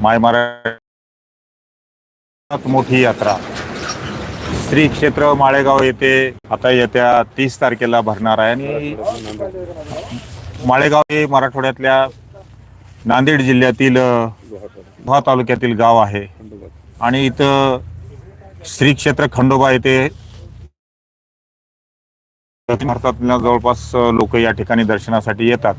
मायमारा मोठी यात्रा. श्री क्षेत्र माळेगाव येथे आता येत्या तीस तारखेला भरणार आहे. आणि माळेगाव हे मराठवाड्यातल्या नांदेड जिल्ह्यातील अ, लोहा तालुक्यातील गाव आहे. आणि इथं श्री क्षेत्र खंडोबा येथे भारतातल्या जवळपास लोक या ठिकाणी दर्शनासाठी येतात.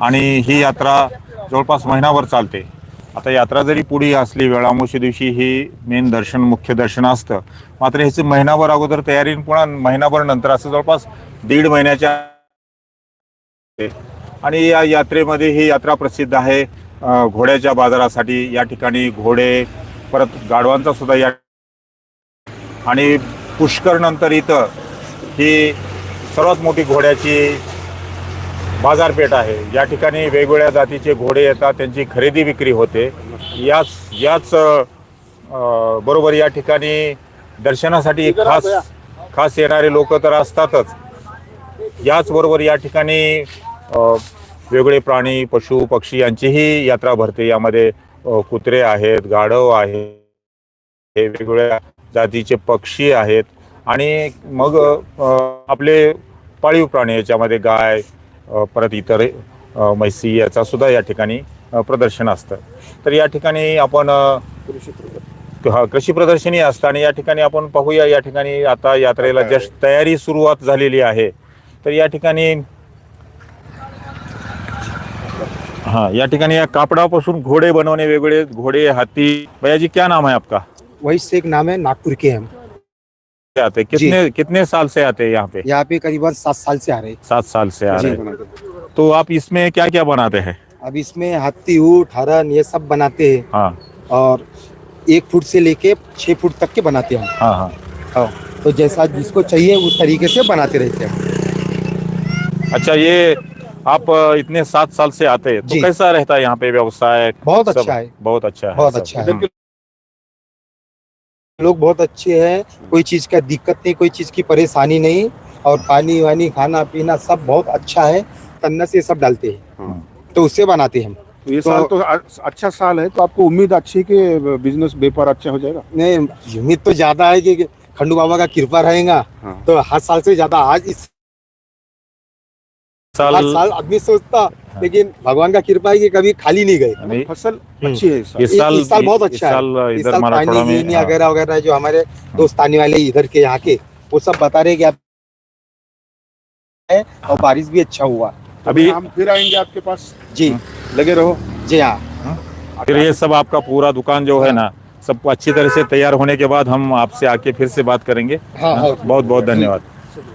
आणि ही यात्रा जवळपास महिनाभर चालते. आता यात्रा जरी पुढे असली वेळामोशी दिवशी ही मेन दर्शन मुख्य दर्शन असतं. मात्र ह्याची महिनाभर अगोदर तयारी पुन्हा महिनाभर नंतर असं जवळपास दीड महिन्याच्या आणि या यात्रेमध्ये ही यात्रा प्रसिद्ध आहे. घोड्याच्या बाजारासाठी या ठिकाणी घोडे परत गाढवांचा सुद्धा या आणि पुष्कर नंतर इथं ही सर्वात मोठी घोड्याची बाजारपेठ आहे. या ठिकाणी वेगवेगळ्या जातीचे घोडे येतात त्यांची खरेदी विक्री होते. याच याच बरोबर या ठिकाणी दर्शनासाठी खास खास येणारे लोक तर असतातच. याचबरोबर या ठिकाणी वेगवेगळे प्राणी पशु पक्षी यांचीही यात्रा भरते. यामध्ये कुत्रे आहेत गाढव आहे हे वेगवेगळ्या जातीचे पक्षी आहेत. आणि मग आपले पाळीव प्राणी याच्यामध्ये गाय परत इतर म्हैसी याचा सुद्धा या ठिकाणी प्रदर्शन असतं. तर या ठिकाणी आपण हा, कृषी प्रदर्शनी असतं आणि या ठिकाणी आपण पाहूया या ठिकाणी आता यात्रेला जस्ट तयारी सुरुवात झालेली आहे. तर या ठिकाणी हा या ठिकाणी या कापडापासून घोडे बनवणे वेगवेगळे घोडे हाती भैया जी क्या नाम है आपका? वही एक नाम है नागपुर के हम आते कितने कितने साल से आते हैं यहाँ पे? यहाँ पे करीबन सात साल से आ रहे हैं। सात साल से आ रहे हैं। तो आप इसमें क्या क्या बनाते हैं? अब इसमें हाथी ऊँट हरन ये सब बनाते हैं। हाँ। और एक फुट से लेके छः फुट तक के बनाते हैं हाँ हाँ। हाँ, तो जैसा जिसको चाहिए उस तरीके से बनाते रहते हैं। अच्छा ये आप इतने सात साल से आते हैं तो कैसा रहता है यहाँ पे व्यवसाय? बहुत अच्छा है। बहुत अच्छा है बहुत अच्छा है। लोग बहुत अच्छे हैं कोई चीज़ का दिक्कत नहीं कोई चीज़ की परेशानी नहीं और पानी वानी खाना पीना सब बहुत अच्छा है तन्ना से सब डालते हैं हम्म। तो उससे बनाते हैं हम तो ये तो- साल तो अच्छा साल है तो आपको उम्मीद अच्छी है कि बिज़नेस व्यापार अच्छा हो जाएगा नहीं उम्मीद तो ज़्यादा है कि खंडू बाबा का कृपा रहेगा हाँ। तो हर साल से ज़्यादा आज इस साल हर साल आदमी सोचता लेकिन भगवान का कृपा है कि कभी खाली नहीं गए। फ़सल अच्छी है इस साल। इस साल बहुत इस अच्छा है। इस साल पानी में हाँ, वगैरह वगैरह जो हमारे दोस्तानी वाले इधर के यहाँ के वो सब बता रहे कि आप है और बारिश भी अच्छा हुआ। अभी हम फिर आएँगे आपके पास। जी। लगे रहो। जी हाँ। फिर ये सब आपका पूरा दुकान जो है ना सब अच्छी तरह से तैयार होने के बाद हम आपसे आके फिर से बात करेंगे। हाँ हाँ। बहुत बहुत धन्यवाद।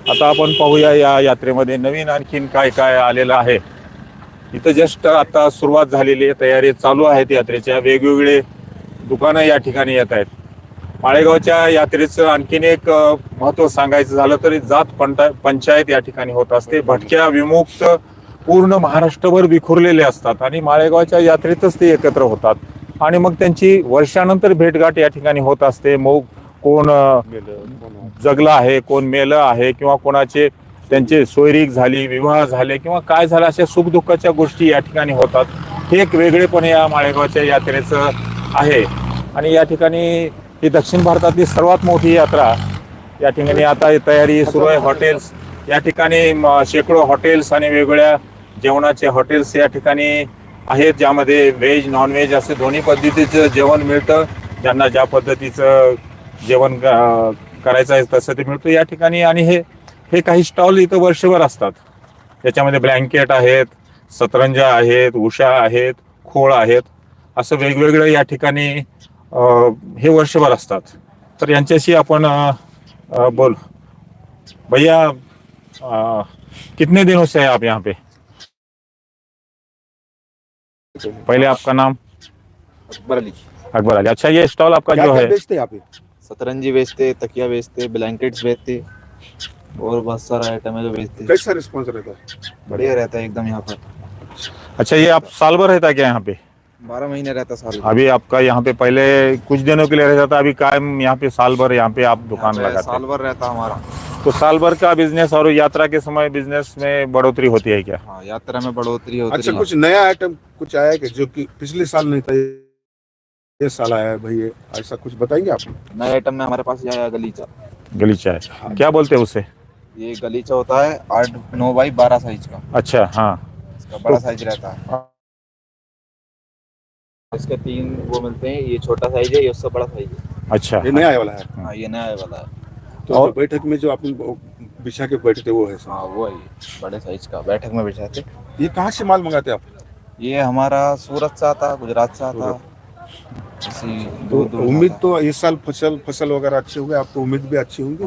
आता आपण पाहूया या यात्रेमध्ये नवीन आणखीन काय काय आलेलं आहे. इथं जस्ट आता सुरुवात झालेली आहे तयारी चालू आहेत यात्रेच्या. वेगवेगळे दुकानं या ठिकाणी येत आहेत. माळेगावच्या यात्रेचं आणखीन एक महत्त्व सांगायचं झालं तरी जात पंटा पंचायत या ठिकाणी होत असते. भटक्या विमुक्त पूर्ण महाराष्ट्रभर विखुरलेले असतात आणि माळेगावच्या यात्रेतच ते एकत्र होतात. आणि मग त्यांची वर्षानंतर भेटगाठ या ठिकाणी होत असते. मग कोण जगलं आहे कोण मेलं आहे किंवा कोणाचे त्यांचे सोयरीक झाली विवाह झाले किंवा काय झालं अशा सुखदुःखाच्या गोष्टी या ठिकाणी होतात. हे एक वेगळेपण या माळेगावच्या यात्रेचं आहे. आणि या ठिकाणी ही दक्षिण भारतातली सर्वात मोठी यात्रा या ठिकाणी आता तयारी सुरू आहे. हॉटेल्स या ठिकाणी शेकडो हॉटेल्स आणि वेगवेगळ्या जेवणाचे हॉटेल्स या ठिकाणी आहेत ज्यामध्ये व्हेज नॉनव्हेज असे दोन्ही पद्धतीचं जेवण मिळतं. ज्यांना ज्या पद्धतीचं जेवण करायचं आहे तसं ते मिळतं या ठिकाणी. आणि हे हे काही स्टॉल इथं वर्षभर असतात. त्याच्यामध्ये ब्लँकेट आहेत सतरंजा आहेत उषा आहेत खोळ आहेत. असं वेगवेगळं या ठिकाणी हे वर्षभर असतात. तर यांच्याशी आपण बोल. भैया कितने दिनों से है आप यहाँ पे? पहले आपका नाम? अकबर अली अकबर अली अच्छा ये स्टॉल आपका जो है? बेचते हैं आप? सतरंजी बेचते तकिया बेचते ब्लैंकेट्स बेचते और बहुत सारा आइटम है जो बेचते कैसा रिस्पॉन्स रहता है? बढ़िया रहता है एकदम यहाँ पर। अच्छा ये आप साल भर रहता है क्या यहाँ पे? बारह महीने रहता साल भर। अभी आपका यहाँ पे पहले कुछ दिनों के लिए रहता था अभी कायम यहाँ पे साल भर यहाँ पे आप दुकान लगाते साल भर रहता हमारा। तो साल भर का बिज़नेस और यात्रा के समय बिज़नेस में बढ़ोतरी होती है क्या? हाँ यात्रा में बढ़ोतरी होती अच्छा है। कुछ नया आइटम कुछ आया है कि जो कि पिछले साल नहीं था? ये साल आया है भाई ऐसा कुछ बताएँगे आप? नए आइटम में हमारे पास ये आया गलीचा गलीचा है। क्या बोलते हैं उसे? ये गलीचा होता है आठ नौ बाई बारह साइज़ का। अच्छा हाँ। इसका बड़ा साइज़ रहता है। इसके तीन वो मिलते हैं ये छोटा साइज़ है ये उससे बड़ा साइज़ है। अच्छा। ये नया आया वाला है? हाँ ये नया वाला है। तो और- बैठक में जो आप बिछा के बैठते वो है हाँ वो है बड़े साइज़ का बैठक में बिछाते ये कहाँ से माल मंगाते आप? ये हमारा सूरत से आता गुजरात से आता इसी तो उम्मीद। तो इस साल फसल फसल वगैरह अच्छे होंगे आपको उम्मीद भी अच्छी होंगी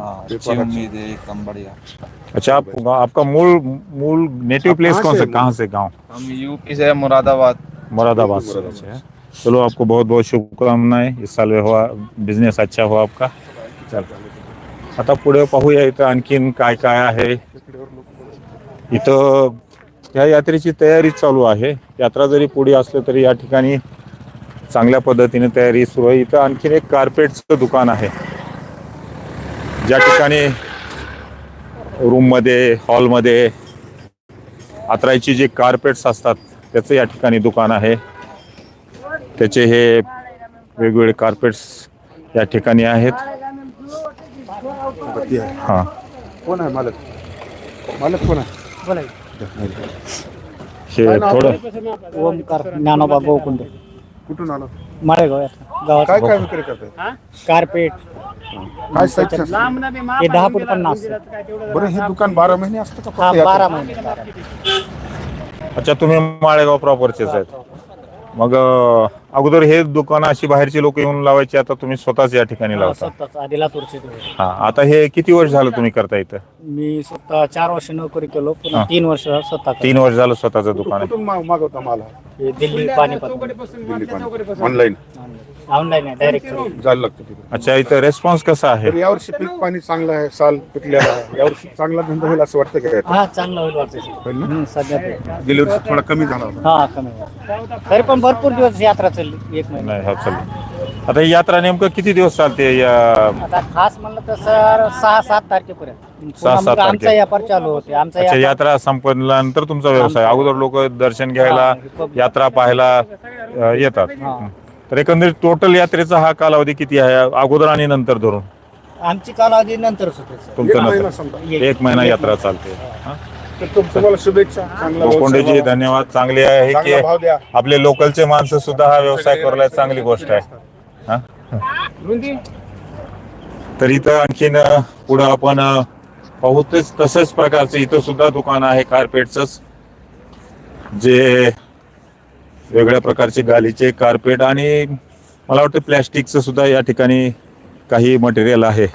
उम्मीद है एकदम बढ़िया। अच्छा आप आपका मूल मूल नेटिव प्लेस कौन से हैं? कहाँ से गांव? हम यूपी से मुरादाबाद। मुरादाबाद से चलो आपको बहुत बहुत शुभकामनाएं इस साल हुआ बिझनेस अच्छा हो आपका। चल। आता पुढे पाहूया इथं आणखीन काय काय आहे? इथं या यात्रेची तयारी चालू आहे. यात्रा जरी पुढे असलं तरी या ठिकाणी चांगल्या पद्धतीने तयारी सुरू आहे. इथं आणखीन एक कार्पेटचं दुकान आहे. ज्या ठिकाणी रूममध्ये हॉलमध्ये आत्रायची जे कार्पेट्स असतात त्याचं या ठिकाणी दुकान आहे. त्याचे हे वेगवेगळे कार्पेट्स या ठिकाणी आहेत. हां. कोण आहे मालक? मालक कोण आहे? हे थोडं ओमकार ज्ञानोबा गोकुंडे. कुठून आलं? माळेगाव गावात काय काय विक्री करताय? कार्पेट. काय साईजच्या हे दहा फूट पन्नास. बरं हे दुकान बारा महिने असतं का? हा फक्त बारा? महिने बारा. अच्छा तुम्ही माळेगाव प्रॉपरचेच आहेत. मग अं, अगोदर हे दुकान अशी बाहेरची लोक येऊन लावायची आता तुम्ही स्वतःच या ठिकाणी लावता स्वतःच आधी लातूरचे ते. हा आता हे किती वर्ष झालं तुम्ही करता इथं मी स्वतः चार वर्ष नोकरी केलो पुन्हा. तीन वर्ष स्वतः केलं. तीन वर्ष झालं स्वतःचं दुकान आहे कुठून मा- मागवता माल हा? दिल्ली पानिपत दिल्ली ऑनलाईन ऑनलाईन आहे डायरेक्ट जायला लागतं तिथे. अच्छा इथं रेस्पॉन्स कसा आहे? तर यावर्षी पीक पाणी चांगलं आहे साल पिकलेला आहे. यावर्षी चांगला धंदा होईल असं वाटतं का? हा चांगलं होईल वाटतं. होईल ना? हम्म, सध्या. गेल्या वर्षी थोडा कमी झाला होता. हा कमी होईल. तरी पण भरपूर दिवस यात्रा चालली एक महिना. नाही हा चालेल. आता ही यात्रा नेमकं किती दिवस चालते? या आता खास म्हणलं तर सर सहा सात तारखेपर्यंत. पुन्हा सात मग आमचा तारखे. व्यापार चालू होते आमचा अच्छा व्यापार यात्रा संपल्यानंतर तुमचा व्यवसाय? अगोदर लोक दर्शन घ्यायला हा, यात्रा पाहायला अ, येतात. हा. तर एकंदरीत टोटल यात्रेचा हा कालावधी किती आहे? अगोदर आणि नंतर धरून. आमची कालावधी नंतरच होते सर. एक तुमचं महिना नंतर. समजा. एक महिना यात्रा चालते. हा? तर तुम- तुम्हाला शुभेच्छा. चांगला गोकोंडेजी व्यवसाय. धन्यवाद. चांगले आहे चांगला की भाव द्या. आपले लोकलचे माणसं सुद्धा हा व्यवसाय करलाय चांगली गोष्ट आहे. हा? तर इथं आणखीन अ, पुढं आपण अ, पाहू तेच तसंच प्रकारचं इथं सुद्धा दुकान आहे कार्पेटच जे वेगळ्या प्रकारचे गालीचे कार्पेट आणि मला वाटतं प्लॅस्टिकचं सुद्धा या ठिकाणी काही मटेरियल आहे.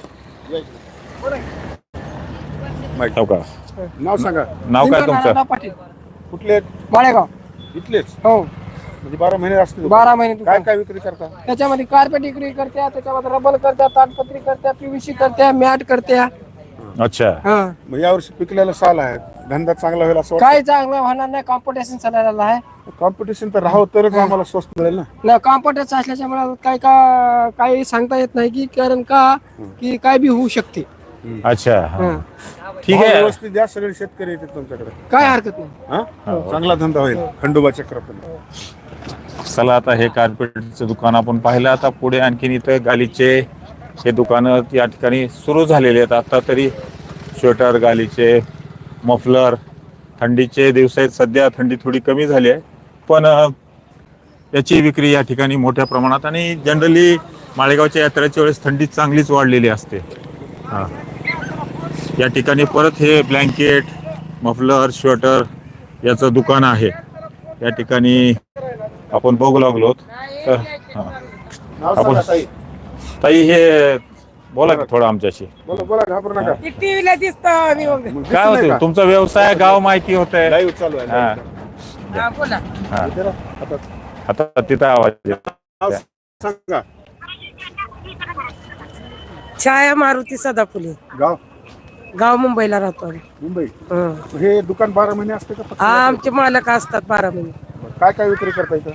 का? नाव सांगा. नाव काय तुमचं? कुठले? माळेगाव. इथलेच? हो. म्हणजे बारा महिने असते दुकान. बारा महिने काय. काय विक्री करता? त्याच्यामध्ये कार्पेट विक्री करत्या त्याच्यामध्ये रबर करत्या ताटपत्री करत्या पीव्हीसी करत्या मॅट करत्या. अच्छा. हा. मग यावर्षी पिकलेला साल आहे. धंदा चांगला होईल असं काय चांगलं होणार नाही कॉम्पिटिशन चाललेलं आहे. कॉम्पिटिशन तर राहावं तरच आम्हाला स्वस्त मिळेल ना? ना कॉम्पिटिशन असल्याच्यामुळे काय का काही सांगता येत नाही की कारण का की काय बी होऊ शकते. अच्छा हा. हा. ठीक भाव आहे. व्यवस्थित द्या सगळे शेतकरी येतात तुमच्याकडे. काय हरकत नाही. हा? चांगला धंदा होईल खंडोबा चक्रपती. चला आता हे कार्पेटचं दुकान आपण पाहिलं. आता पुढे आणखीन इथं गालीचे हे दुकानं या ठिकाणी सुरू झालेले आहेत. आता तरी स्वेटर गालीचे मफलर थंडीचे दिवस आहेत सध्या थंडी थोडी कमी झाली आहे. पण याची विक्री या ठिकाणी मोठ्या प्रमाणात आणि जनरली माळेगावच्या यात्रेच्या वेळेस थंडी चांगलीच वाढलेली असते. हां. या ठिकाणी परत हे ब्लँकेट मफलर स्वेटर याचं दुकान आहे. या ठिकाणी आपण बघू लागलो तर हां. आपण- ताई हे बोला की थोडं आमच्याशी. बोला बोला घाबरू नका. टीव्हीला दिसत काय होतं? तुमचा व्यवसाय गाव माहिती होत आहे लाईव्ह चालू आहे. हा. live. बोला. हा. जरा आता. आता तिथं आवाज येतो. सांगा. छाया मारुती सदाफुले. गाव? गाव मुंबईला राहतो आम्ही. मुंबई? हं. हे दुकान बारा महिने असते का फक्त? आमचे मालक असतात बारा महिने. काय काय विक्री करता इथं?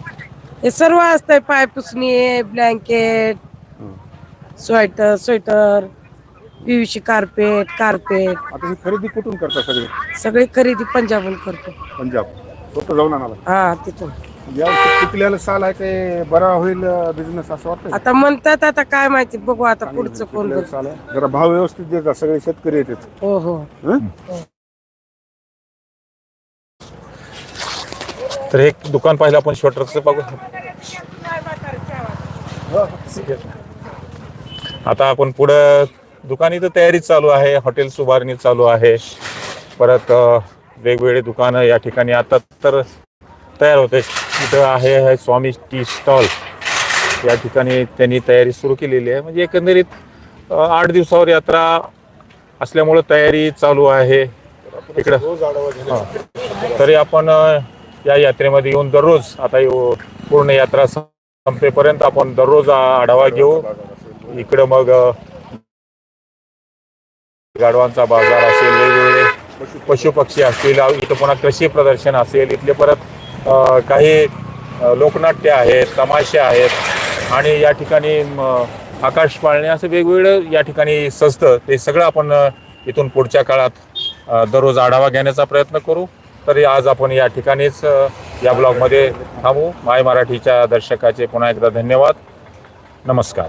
हे सर्व असतंय पाय पुसणी blanket sweater sweater PVC carpet carpet आता ही खरेदी कुठून करता सगळे? सगळी खरेदी पंजाबहून करतो. पंजाब. स्वतः जाऊन आणाला हा तिथून. यावर्षी पिकलेलं साल आहे ते बरा होईल बिझनेस असं वाटतं आता म्हणतात आता काय माहिती बघू आता पुढचं कोण बघ- साल आहे. जरा भाव व्यवस्थित देतात सगळे शेतकरी येतात हो हो. हं? तर एक दुकान पाहिलं आपण शॉर्टरचं बघू. आता आपण पुढं दुकानी तर तयारी चालू आहे हॉटेल उभारणी चालू आहे. परत वेगवेगळे दुकानं या ठिकाणी आता तर तयार होते. इथं आहे स्वामी टी स्टॉल. या ठिकाणी त्यांनी तयारी सुरू केलेली आहे. म्हणजे एकंदरीत आठ दिवसावर यात्रा असल्यामुळं तयारी चालू आहे. इकडं तरी आपण या यात्रेमध्ये येऊन दररोज आता पूर्ण यात्रा संपेपर्यंत आपण दररोज आढावा घेऊ. इकडं मग गाडवांचा गाढवांचा बाजार असेल वेगवेगळे पशुपक्षी असतील इथं पुन्हा कृषी प्रदर्शन असेल इथले परत काही लोकनाट्य आहेत तमाशे आहेत आणि या ठिकाणी आकाश पाळणे असं वेगवेगळं या ठिकाणी सजतं. ते सगळं आपण इथून पुढच्या काळात दररोज आढावा घेण्याचा प्रयत्न करू. तरी आज आपण या ठिकाणीच या ब्लॉगमध्ये थांबू. माय मराठीच्या दर्शकाचे पुन्हा एकदा धन्यवाद. नमस्कार.